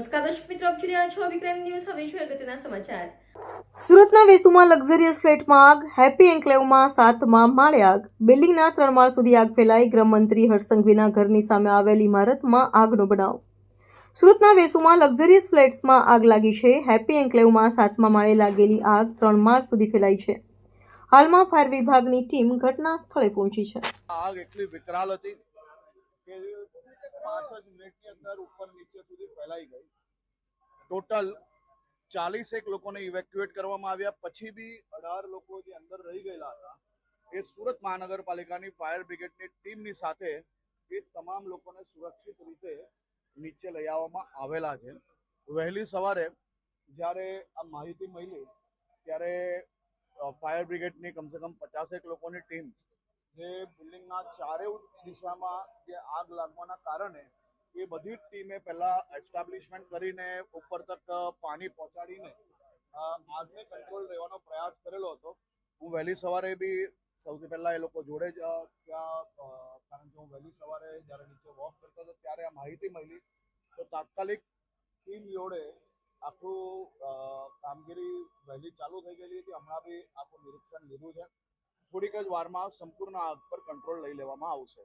નમસ્કાર દર્શક મિત્રો આપ જોઈ રહ્યા છો વિક્રમ ન્યૂઝ. હવે જોઈએ અગત્યના સમાચાર. સુરતના વેસુમાં લક્ઝરિયસ ફ્લેટમાં આગ હેપી એન્કલેવમાં સાતમાં માળે આગ બિલ્ડિંગના ત્રણ માળ સુધી આગ ફેલાઈ. ગૃહમંત્રી હર્ષસંઘવીના ઘરની સામે આવેલ ઇમારતમાં આગનો બનાવ. સુરતના વેસુમાં લક્ઝરિયસ ફ્લેટ્સમાં આગ લાગી છે. હેપી એન્કલેવમાં સાતમા માળે લાગેલી આગ ત્રણ માળ સુધી ફેલાઈ છે. હાલમાં ફાયર વિભાગની ટીમ ઘટના સ્થળે પહોંચી છે. આગ એટલી વિકરાલ હતી કે પાંચ જ મિનિટની લોકોને ઇવેક્યુએટ કરવામાં આવ્યા. પછી બી અઢાર લોકો જે અંદર રહી ગયેલા હતા, એ સુરત મહાનગરપાલિકાની ફાયર બ્રિગેડની ટીમની સાથે એ તમામ લોકોને સુરક્ષિત રીતે નીચે લઈ આવવામાં આવેલા છે. વહેલી સવારે જ્યારે આ માહિતી મળી, ત્યારે ફાયર બ્રિગેડની કમસે કમ પચાસેક લોકોની ટીમ જે બિલ્ડિંગના ચારે દિશામાં જે આગ લાગવાના કારણે એ બધી જ ટીમે પહેલા એસ્ટાબ્લિશમેન્ટ કરીને ઉપર તક પાણી પહોંચાડીને આગને કંટ્રોલ રહેવાનો પ્રયાસ કરેલો હતો. હું વહેલી સવારે બી સૌથી પહેલા એ લોકો જોડે જ ત્યાં કારણ કે હું વહેલી સવારે જ્યારે નીચે વોક કરતો હતો ત્યારે આ માહિતી મળી. તો તાત્કાલિક ટીમ જોડે આખું કામગીરી વહેલી ચાલુ થઈ ગયેલી હતી. હમણાં બી આખું નિરીક્ષણ લીધું છે. થોડીક જ વારમાં સંપૂર્ણ આગ પર કંટ્રોલ લઈ લેવામાં આવશે.